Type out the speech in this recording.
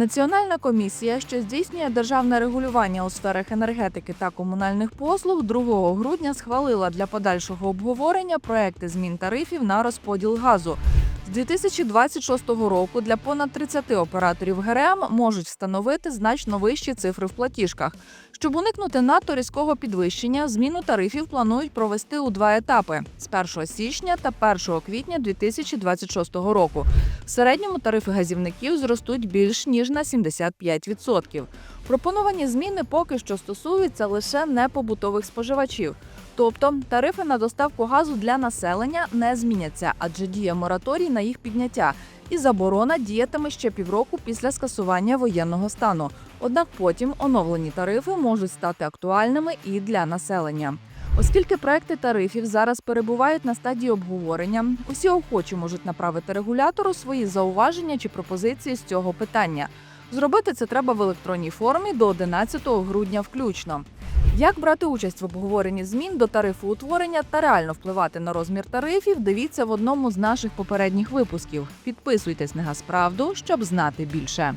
Національна комісія, що здійснює державне регулювання у сферах енергетики та комунальних послуг, 2 грудня схвалила для подальшого обговорення проекти змін тарифів на розподіл газу. З 2026 року для понад 30 операторів ГРМ можуть встановити значно вищі цифри в платіжках. Щоб уникнути надто різкого підвищення, зміну тарифів планують провести у два етапи: з 1 січня та 1 квітня 2026 року. В середньому тарифи газівників зростуть більш ніж на 75%. Пропоновані зміни поки що стосуються лише непобутових споживачів. Тобто тарифи на доставку газу для населення не зміняться, адже діє мораторій на їх підняття, і заборона діятиме ще півроку після скасування воєнного стану. Однак потім оновлені тарифи можуть стати актуальними і для населення. Оскільки проекти тарифів зараз перебувають на стадії обговорення, усі охочі можуть направити регулятору свої зауваження чи пропозиції з цього питання. Зробити це треба в електронній формі до 11 грудня включно. Як брати участь в обговоренні змін до тарифу утворення та реально впливати на розмір тарифів, дивіться в одному з наших попередніх випусків. Підписуйтесь на Газправду, щоб знати більше.